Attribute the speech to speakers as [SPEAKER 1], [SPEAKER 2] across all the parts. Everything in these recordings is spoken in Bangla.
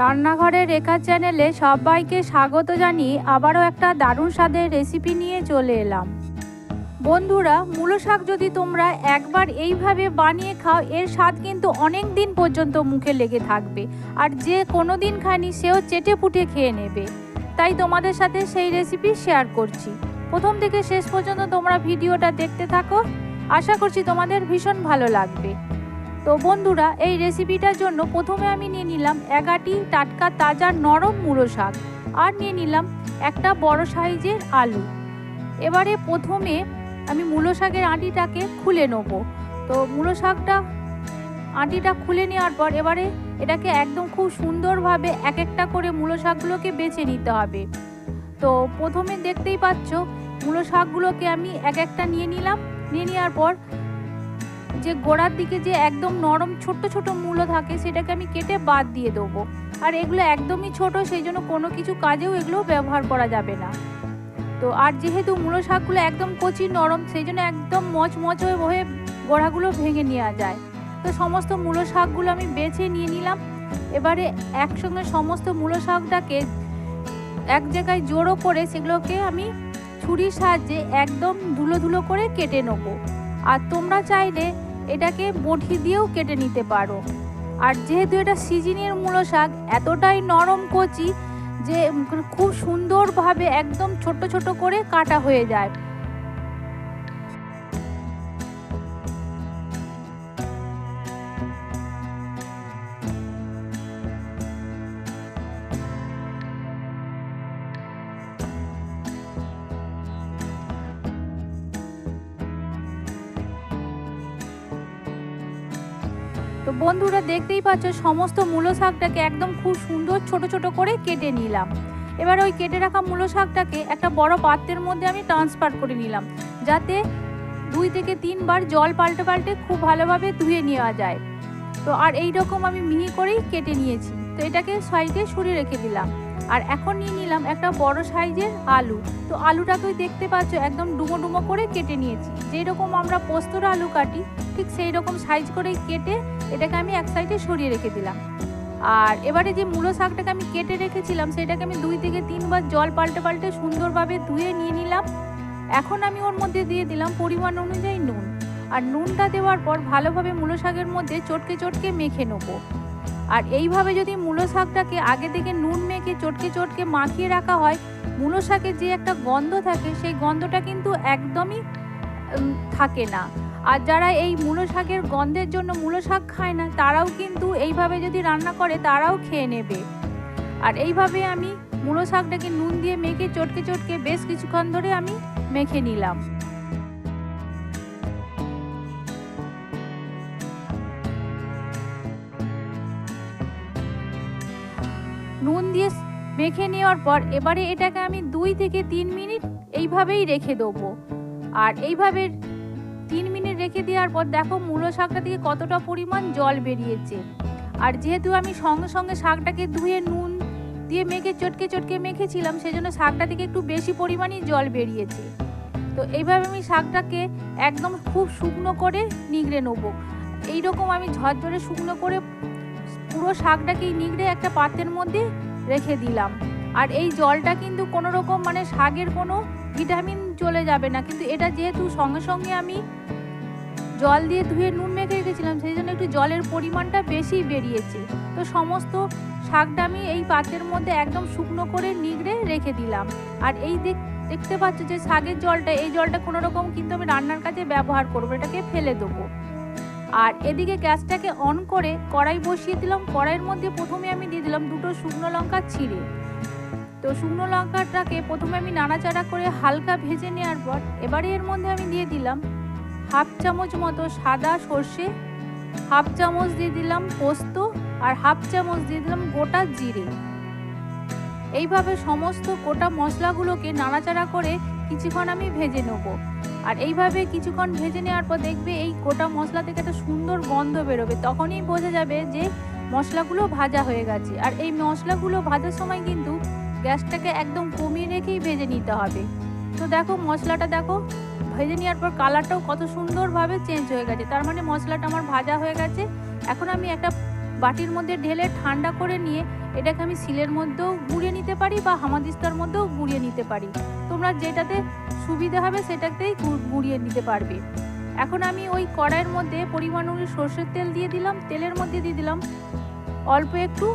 [SPEAKER 1] রান্নাঘরের রেখা চ্যানেলে সবাইকে স্বাগত জানিয়ে আবারও একটা দারুণ স্বাদের রেসিপি নিয়ে চলে এলাম। বন্ধুরা, মূলো শাক যদি তোমরা একবার এইভাবে বানিয়ে খাও, এর স্বাদ কিন্তু অনেক দিন পর্যন্ত মুখে লেগে থাকবে আর যে কোনো দিন খানি সেও চেটে পুটে খেয়ে নেবে। তাই তোমাদের সাথে সেই রেসিপি শেয়ার করছি। প্রথম থেকে শেষ পর্যন্ত তোমরা ভিডিওটা দেখতে থাকো। আশা করছি তোমাদের ভীষণ ভালো লাগবে। তো বন্ধুরা, এই রেসিপিটার জন্য প্রথমে আমি নিয়ে নিলাম এগাটি টাটকা তাজা নরম মুড়ো শাক আর নিয়ে নিলাম একটা বড় সাইজের আলু। এবারে প্রথমে আমি মূলো শাকের আঁটিটাকে খুলে নেব। তো মূলো শাকটা, আঁটিটা খুলে নেওয়ার পর এবারে এটাকে একদম খুব সুন্দরভাবে এক একটা করে মূলো শাকগুলোকে বেছে নিতে হবে। তো প্রথমে দেখতেই পাচ্ছ, মূলো শাকগুলোকে আমি এক একটা নিয়ে নিলাম। নিয়ে নেওয়ার পর যে গোড়ার দিকে যে একদম নরম ছোট্ট ছোট মূলো থাকে সেটাকে আমি কেটে বাদ দিয়ে দেবো। আর এগুলো একদমই ছোট সেই জন্য কোনো কিছু কাজেও এগুলো ব্যবহার করা যাবে না। তো আর যেহেতু মূলো শাকগুলো একদম কচি, নরম সেই জন্য একদম মচমচ হয়ে হয়ে গোড়াগুলো ভেঙে নেওয়া যায়। তো সমস্ত মূলো শাকগুলো আমি বেছে নিয়ে নিলাম। এবারে একসঙ্গে সমস্ত মূলো শাকটাকে এক জায়গায় জোড়ো করে সেগুলোকে আমি ছুরির সাহায্যে একদম ধুলো ধুলো করে কেটে নেব। আর তোমরা চাইলে এটাকে বটি দিয়েও কেটে নিতে পারো। আর যেহেতু এটা সিজিনের মূলো শাক, এতটাই নরম কচি যে খুব সুন্দরভাবে একদম ছোট ছোট করে কাটা হয়ে যায়। তো বন্ধুরা দেখতেই পাচ্ছ, সমস্ত মূলো শাকটাকে একদম খুব সুন্দর ছোট ছোট করে কেটে নিলাম। এবার ওই কেটে রাখা মূলো শাকটাকে একটা বড় পাত্রের মধ্যে আমি ট্রান্সফার করে নিলাম, যাতে দুই থেকে তিনবার জল পাল্টে পাল্টে খুব ভালোভাবে ধুয়ে নেওয়া যায়। তো আর এই রকম আমি মিহি করেই কেটে নিয়েছি। তো এটাকে সাইডে সরিয়ে রেখে দিলাম। আর এখন নিয়ে নিলাম একটা বড় সাইজের আলু। তো আলুটাকে দেখতে পাচ্ছ একদম ডুমো ডুমো করে কেটে নিয়েছি। যেই রকম আমরা পোস্তর আলু কাটি, ঠিক সেই রকম সাইজ করে কেটে এটাকে আমি এক সাইডে সরিয়ে রেখে দিলাম। আর এবারে যে মূলো শাকটাকে আমি কেটে রেখেছিলাম, সেটাকে আমি দুই থেকে তিনবার জল পাল্টে পাল্টে সুন্দরভাবে ধুয়ে নিয়ে নিলাম। এখন আমি ওর মধ্যে দিয়ে দিলাম পরিমাণ অনুযায়ী নুন। আর নুনটা দেওয়ার পর ভালোভাবে মূলো শাকের মধ্যে চটকে চটকে মেখে নেব। আর এইভাবে যদি মূলো শাকটাকে আগে থেকে নুন মেখে চটকে চটকে মাখিয়ে রাখা হয়, মূলো শাকের যে একটা গন্ধ থাকে, সেই গন্ধটা কিন্তু একদমই থাকে না। আর যারা এই মূলো শাকের গন্ধের জন্য মূলো শাক খায় না, তারাও কিন্তু এইভাবে যদি রান্না করে, তারাও খেয়ে নেবে। আর এইভাবে আমি মূলো শাকটাকে নুন দিয়ে মেখে চটকে চটকে বেশ কিছুক্ষণ ধরে আমি মেখে নিলাম। নুন দিয়ে মেখে নেওয়ার পর এবারে এটাকে আমি দুই থেকে তিন মিনিট এইভাবেই রেখে দেবো। আর এইভাবে তিন মিনিট রেখে দেওয়ার পর দেখো মূলো শাকটা থেকে কতটা পরিমাণ জল বেরিয়েছে। আর যেহেতু আমি সঙ্গে সঙ্গে শাকটাকে ধুয়ে নুন দিয়ে মেখে চটকে চটকে মেখেছিলাম, সেজন্য শাকটা থেকে একটু বেশি পরিমাণই জল বেরিয়েছে। তো এইভাবে আমি শাকটাকে একদম খুব শুকনো করে নিগড়ে নেব। এইরকম আমি ঝরঝরে শুকনো করে পুরো শাকটাকেই নিগড়ে একটা পাত্রের মধ্যে রেখে দিলাম। আর এই জলটা কিন্তু কোনো রকম মানে শাকের কোনো ভিটামিন চলে যাবে না। কিন্তু এটা যেহেতু সঙ্গে সঙ্গে আমি জল দিয়ে ধুয়ে নুন মেখে রেখেছিলাম, সেই জন্য একটু জলের পরিমাণটা বেশি বেরিয়েছে। তো সমস্ত শাকটা আমি এই পাত্রের মধ্যে একদম শুকনো করে নিগড়ে রেখে দিলাম। আর এই দেখ, দেখতে পাচ্ছ যে শাকের জলটা, এই জলটা কোনো রকম কিন্তু আমি রান্নার কাজে ব্যবহার করব, এটাকে ফেলে দেবো। আর এদিকে গ্যাসটাকে অন করে কড়াই বসিয়ে দিলাম। কড়াইয়ের মধ্যে প্রথমে আমি দিয়ে দিলাম দুটো শুকনো লঙ্কা ছিঁড়ে তো শুকনো লঙ্কাটাকে প্রথমে আমি নাড়াচাড়া করে হালকা ভেজে নেওয়ার পর এবারে এর মধ্যে আমি দিয়ে দিলাম হাফ চামচ মতো সাদা সর্ষে, হাফ চামচ দিয়ে দিলাম পোস্ত আর হাফ চামচ দিয়ে দিলাম গোটা জিরে। এইভাবে সমস্ত গোটা মশলাগুলোকে নাড়াচাড়া করে কিছুক্ষণ আমি ভেজে নেব। আর এইভাবে কিছুক্ষণ ভেজে নেওয়ার পর দেখবে এই গোটা মশলা থেকে একটা সুন্দর গন্ধ বেরোবে। তখনই বোঝা যাবে যে মশলাগুলো ভাজা হয়ে গেছে। আর এই মশলাগুলো ভাজার সময় কিন্তু গ্যাসটাকে একদম কমিয়ে রেখেই ভেজে নিতে হবে। তো দেখো, মশলাটা দেখো, ভেজে নেওয়ার পর কালারটাও কত সুন্দরভাবে চেঞ্জ হয়ে গেছে। তার মানে মশলাটা আমার ভাজা হয়ে গেছে। এখন আমি একটা বাটির মধ্যে ঢেলে ঠান্ডা করে নিয়ে এটাকে আমি সিলের মধ্যেও গুঁড়িয়ে নিতে পারি বা হামাদিস্তার মধ্যেও গুঁড়িয়ে নিতে পারি। তোমরা যেটাতে সুবিধা হবে সেটাতেই গুঁড়িয়ে নিতে পারবে। এখন আমি ওই কড়াইয়ের মধ্যে পরিমাণ অনুযায়ী সর্ষের তেল দিয়ে দিলাম। তেলের মধ্যে দিয়ে দিলাম অল্প একটু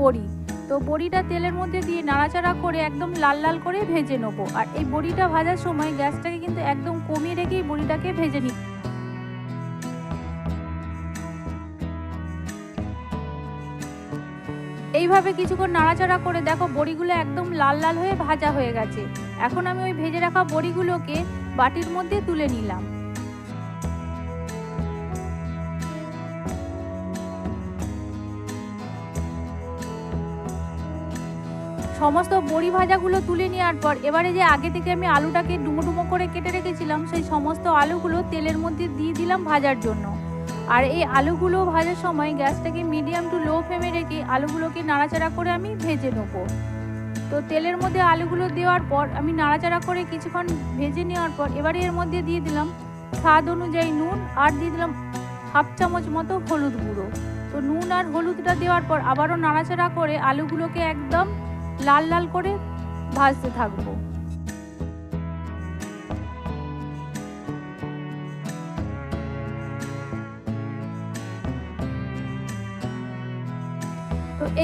[SPEAKER 1] বড়ি। তো বড়িটা তেলের মধ্যে দিয়ে নাড়াচাড়া করে একদম লাল লাল করে ভেজে নেব। আর এই বড়িটা ভাজার সময় গ্যাসটাকে কিন্তু একদম কমিয়ে রেখেই বড়িটাকে ভেজে নিই এইভাবে কিছুক্ষণ নাড়াচাড়া করে দেখো বড়িগুলো একদম লাল লাল হয়ে ভাজা হয়ে গেছে। এখন আমি ওই ভেজে রাখা বড়িগুলোকে বাটির মধ্যে তুলে নিলাম। সমস্ত বড়ি ভাজাগুলো তুলে নেওয়ার পর এবারে যে আগে থেকে আমি আলুটাকে ডুমো ডুমো করে কেটে রেখেছিলাম, সেই সমস্ত আলুগুলো তেলের মধ্যে দিয়ে দিলাম ভাজার জন্য। আর এই আলুগুলো ভাজার সময় গ্যাসটাকে মিডিয়াম টু লো ফ্লেমে রেখে আলুগুলোকে নাড়াচাড়া করে আমি ভেজে নেব। তো তেলের মধ্যে আলুগুলো দেওয়ার পর, আমি নাড়াচাড়া করে কিছুক্ষণ ভেজে নেওয়ার পর, এবারে এর মধ্যে দিয়ে দিলাম স্বাদ অনুযায়ী নুন আর দিয়ে দিলাম হাফ চামচ মতো হলুদ গুঁড়ো। তো নুন আর হলুদটা দেওয়ার পর আবারও নাড়াচাড়া করে আলুগুলোকে একদম লাল লাল করে ভাজতে থাকব।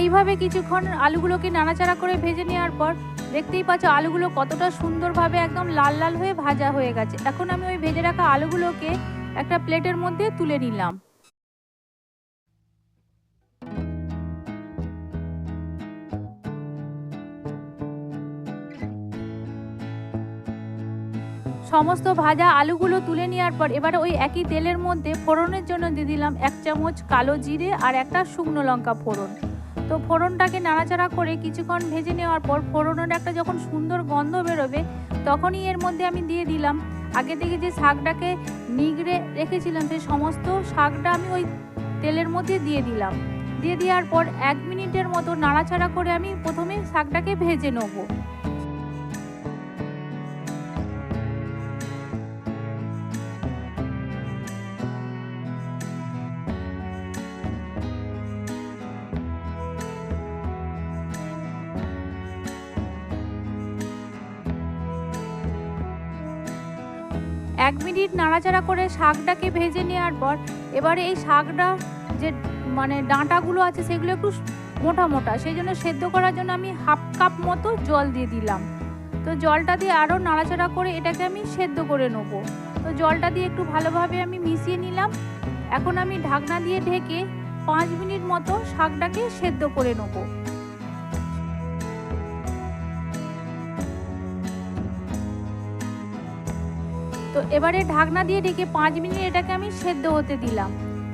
[SPEAKER 1] এইভাবে কিছুক্ষণ আলুগুলোকে নাড়াচাড়া করে ভেজে নেওয়ার পর দেখতেই পাচ্ছ আলুগুলো কতটা সুন্দরভাবে একদম লাল লাল হয়ে ভাজা হয়ে গেছে। এখন আমি ওই ভেজে রাখা আলুগুলোকে একটা প্লেটের মধ্যে তুলে নিলাম। সমস্ত ভাজা আলুগুলো তুলে নেওয়ার পর এবারে ওই একই তেলের মধ্যে ফোড়নের জন্য দিয়ে দিলাম এক চামচ কালো জিরে আর একটা শুকনো লঙ্কা ফোড়ন। তো ফোড়নটাকে নাড়াচাড়া করে কিছুক্ষণ ভেজে নেওয়ার পর ফোড়নের একটা যখন সুন্দর গন্ধ বেরোবে, তখনই এর মধ্যে আমি দিয়ে দিলাম। আগে থেকে যে শাকটাকে নিগড়ে রেখেছিলাম, সেই সমস্ত শাকটা আমি ওই তেলের মধ্যে দিয়ে দিলাম। দিয়ে দেওয়ার পর এক মিনিটের মতো নাড়াচাড়া করে আমি প্রথমে শাকটাকে ভেজে নেব। এক মিনিট নাড়াচাড়া করে শাকটাকে ভেজে নেওয়ার পর এবারে এই শাকটা যে মানে ডাঁটাগুলো আছে সেগুলো একটু মোটা মোটা, সেই জন্য সেদ্ধ করার জন্য আমি হাফ কাপ মতো জল দিয়ে দিলাম। তো জলটা দিয়ে আরও নাড়াচাড়া করে এটাকে আমি সেদ্ধ করে নেব। তো জলটা দিয়ে একটু ভালোভাবে আমি মিশিয়ে নিলাম। এখন আমি ঢাকনা দিয়ে ঢেকে পাঁচ মিনিট মতো শাকটাকে সেদ্ধ করে নেব। তো এবারে ঢাকনা দিয়ে ঢেকে পাঁচ মিনিট এটাকে আমি সেদ্ধ হতে দিলাম।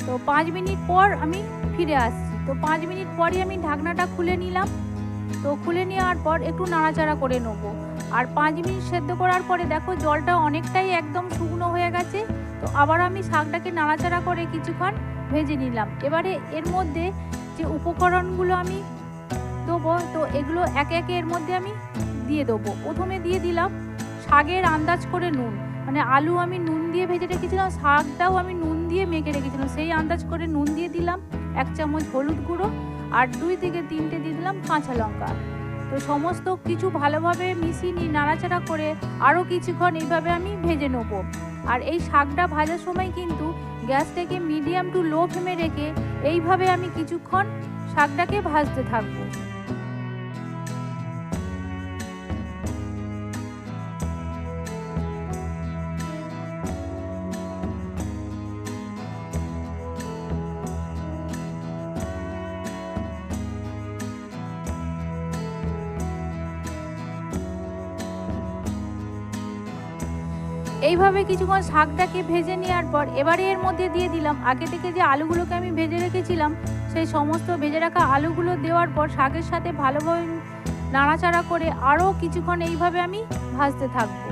[SPEAKER 1] তো পাঁচ মিনিট পর আমি ফিরে আসছি। তো পাঁচ মিনিট পরই আমি ঢাকনাটা খুলে নিলাম। তো খুলে নেওয়ার পর একটু নাড়াচাড়া করে নেব। আর পাঁচ মিনিট সেদ্ধ করার পরে দেখো জলটা অনেকটাই একদম শুকনো হয়ে গেছে। তো আবার আমি শাকটাকে নাড়াচাড়া করে কিছুক্ষণ ভেজে নিলাম। এবারে এর মধ্যে যে উপকরণগুলো আমি দেবো, তো এগুলো একে একে এর মধ্যে আমি দিয়ে দেবো। প্রথমে দিয়ে দিলাম শাকের আন্দাজ করে নুন। মানে আলু আমি নুন দিয়ে ভেজে রেখেছিলাম, শাকটাও আমি নুন দিয়ে মেখে রেখেছিলাম। সেই আন্দাজ করে নুন দিয়ে দিলাম, এক চামচ হলুদ গুঁড়ো আর দুই থেকে তিনটে দিয়ে দিলাম কাঁচা লঙ্কা। তো সমস্ত কিছু ভালোভাবে মিশিয়ে নিয়ে নাড়াচাড়া করে আরও কিছুক্ষণ এইভাবে আমি ভেজে নেব। আর এই শাকটা ভাজার সময় কিন্তু গ্যাসটাকে মিডিয়াম টু লো ফ্লেমে রেখে এইভাবে আমি কিছুক্ষণ শাকটাকে ভাজতে থাকব। এইভাবে কিছুক্ষণ শাকটাকে ভেজে নেওয়ার পর এবারে এর মধ্যে দিয়ে দিলাম। আগে থেকে যে আলুগুলোকে আমি ভেজে রেখেছিলাম, সেই সমস্ত ভেজে রাখা আলুগুলো দেওয়ার পর শাকের সাথে ভালোভাবে নাড়াচাড়া করে আরও কিছুক্ষণ এইভাবে আমি ভাজতে থাকব।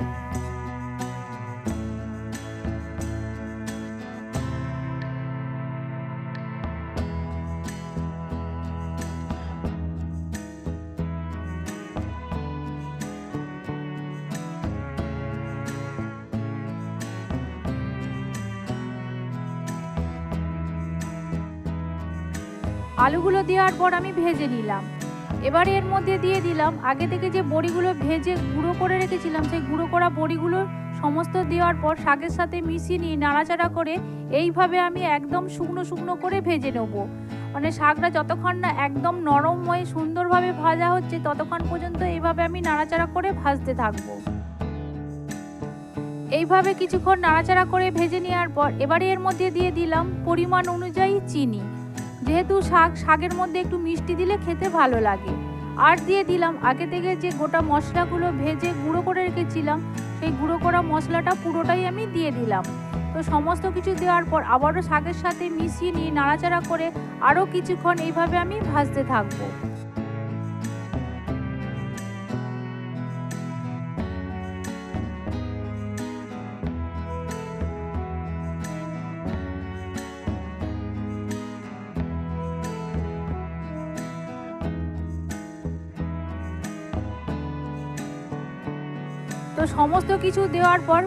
[SPEAKER 1] আলুগুলো দেওয়ার পর আমি ভেজে নিলাম। এবার এর মধ্যে দিয়ে দিলাম, আগে থেকে যে বড়িগুলো ভেজে গুঁড়ো করে রেখেছিলাম, সেই গুঁড়ো করা বড়িগুলো সমস্ত দেওয়ার পর শাকের সাথে মিশিয়ে নিয়ে নাড়াচাড়া করে এইভাবে আমি একদম শুকনো শুকনো করে ভেজে নেব। মানে শাকটা যতক্ষণ না একদম নরম হয়ে সুন্দরভাবে ভাজা হচ্ছে, ততক্ষণ পর্যন্ত এইভাবে আমি নাড়াচাড়া করে ভাজতে থাকব। এইভাবে কিছুক্ষণ নাড়াচাড়া করে ভেজে নেওয়ার পর এবারে এর মধ্যে দিয়ে দিলাম পরিমাণ অনুযায়ী চিনি। যেহেতু শাক, শাকের মধ্যে একটু মিষ্টি দিলে খেতে ভালো লাগে। আর দিয়ে দিলাম। আগে থেকে যে গোটা মশলাগুলো ভেজে গুঁড়ো করে রেখেছিলাম, সেই গুঁড়ো করা মশলাটা পুরোটাই আমি দিয়ে দিলাম। তো সমস্ত কিছু দেওয়ার পর আবারও শাকের সাথে মিশিয়ে নিয়ে নাড়াচাড়া করে আরও কিছুক্ষণ এইভাবে আমি ভাজতে থাকব। তো সমস্ত কিছু দেওয়ার পর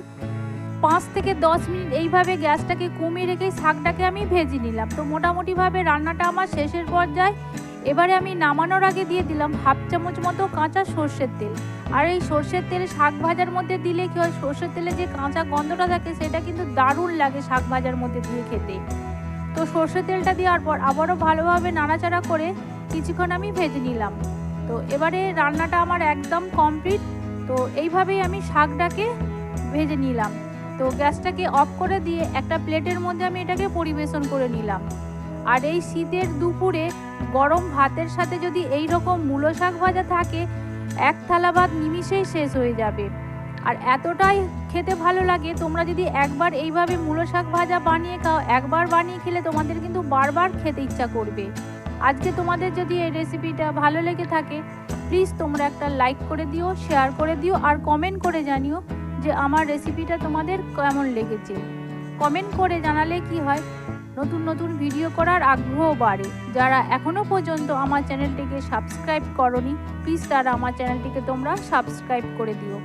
[SPEAKER 1] পাঁচ থেকে দশ মিনিট এইভাবে গ্যাসটাকে কমিয়ে রেখে শাকটাকে আমি ভেজে নিলাম। তো মোটামুটিভাবে রান্নাটা আমার শেষের পর্যায়ে এবারে আমি নামানোর আগে দিয়ে দিলাম হাফ চামচ মতো কাঁচা সর্ষের তেল। আর এই সর্ষের তেল শাক ভাজার মধ্যে দিলে কি হয়, সর্ষের তেলে যে কাঁচা গন্ধটা থাকে সেটা কিন্তু দারুণ লাগে শাক ভাজার মধ্যে দিয়ে খেতে। তো সর্ষের তেলটা দেওয়ার পর আবারও ভালোভাবে নাড়াচাড়া করে কিছুক্ষণ আমি ভেজে নিলাম। তো এবারে রান্নাটা আমার একদম কমপ্লিট। তো এইভাবেই আমি শাকটাকে ভেজে নিলাম। তো গ্যাসটাকে অফ করে দিয়ে একটা প্লেটের মধ্যে আমি এটাকে পরিবেশন করে নিলাম। আর এই শীতের দুপুরে গরম ভাতের সাথে যদি এই রকম মূলো শাক ভাজা থাকে, এক থালা ভাত নিমিষেই শেষ হয়ে যাবে। আর এতটাই খেতে ভালো লাগে, তোমরা যদি একবার এইভাবে মূলো শাক ভাজা বানিয়ে খাও, একবার বানিয়ে খেলে তোমাদের কিন্তু বারবার খেতে ইচ্ছা করবে। আজকে তোমাদের যদি এই রেসিপিটা ভালো লেগে থাকে প্লিজ তোমরা একটা লাইক করে দিও, শেয়ার করে দিও আর কমেন্ট করে জানিও যে আমার রেসিপিটা তোমাদের কেমন লেগেছে। কমেন্ট করে জানালে কি হয়? নতুন নতুন ভিডিও করার আগ্রহ বাড়ে। যারা এখনও পর্যন্ত আমার চ্যানেলটিকে সাবস্ক্রাইব করনি প্লিজ তারা আমার চ্যানেলটিকে তোমরা সাবস্ক্রাইব করে দিও।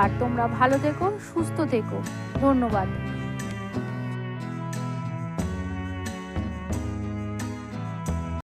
[SPEAKER 1] আর তোমরা ভালো থেকো, সুস্থ থেকো। ধন্যবাদ।